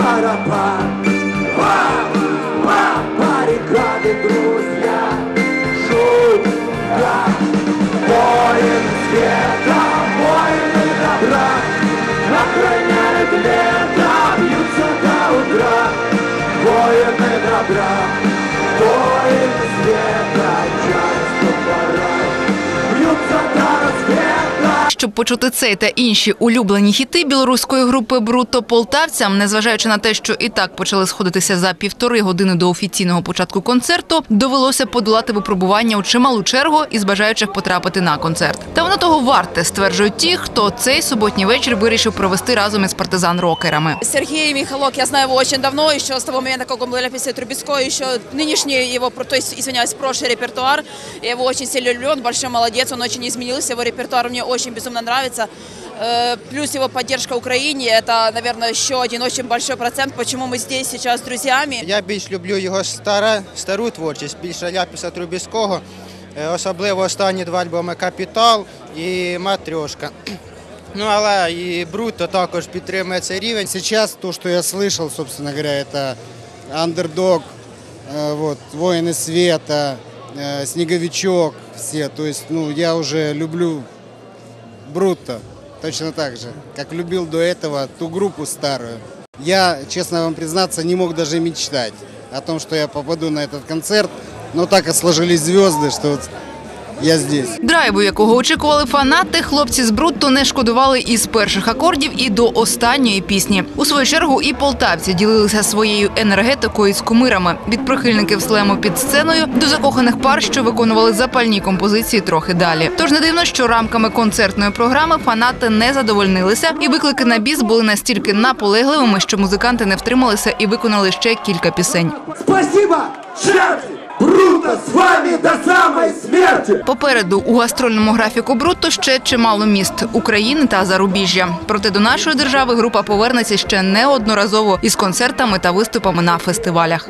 барабан. Ва, ва, баррикады, друзья Шутка Воин света, воины добра. Охраняют лето, бьются до утра. Воины добра, воины света Щоб почути цей та інші улюблені хіти білоруської групи Бруто полтавцям, незважаючи на те, що і так почали сходитися за півтори години до офіційного початку концерту, довелося подолати випробування у чималу чергу із бажаючих потрапити на концерт. Та воно того варте, стверджують ті, хто цей суботній вечір вирішив провести разом із партизан-рокерами. Сергей Михалок, я знаю его очень давно, еще с того момента, как он был на песне Трубецкой, еще нынешний его, то есть, извиняюсь, прошлый репертуар, я его очень сильно люблю, он большой молодец, он очень изменился, его репертуар мне очень безумно нравится. Э, Плюс его поддержка Украине, это, наверное, еще один очень большой процент, почему мы здесь сейчас с друзьями. Я більш люблю його стара, стару творчість, більше Ляпіса Трубіського, е, особливо останні два альбоми Капітал і Матрьошка. Ну, але і Бруто також підтримує цей рівень. Сейчас то, что я слышал, собственно говоря, это андердог, э, вот, воины света, э, снеговичок, все. То есть, ну, я уже люблю Бруто. Точно так же, как любил до этого ту группу старую. Я, честно вам признаться, не мог даже мечтать о том, что я попаду на этот концерт, но так и сложились звезды, что я здесь. Драйву, якого очікували фанати, хлопці з Брутто не шкодували із перших акордів і до останньої пісні. У свою чергу і полтавці ділилися своєю енергетикою з кумирами від прихильників слему під сценою до закоханих пар, що виконували запальні композиції трохи далі. Тож не дивно, що рамками концертної програми фанати не задовольнилися, і виклики на біс були настільки наполегливими, що музиканти не втрималися і виконали ще кілька пісень. Спасибо, черти! Бруто з вами до самої смерті. Попереду у гастрольному графіку Бруто ще чимало міст України та зарубіжжя. Проте до нашої держави група повернеться ще неодноразово із концертами та виступами на фестивалях.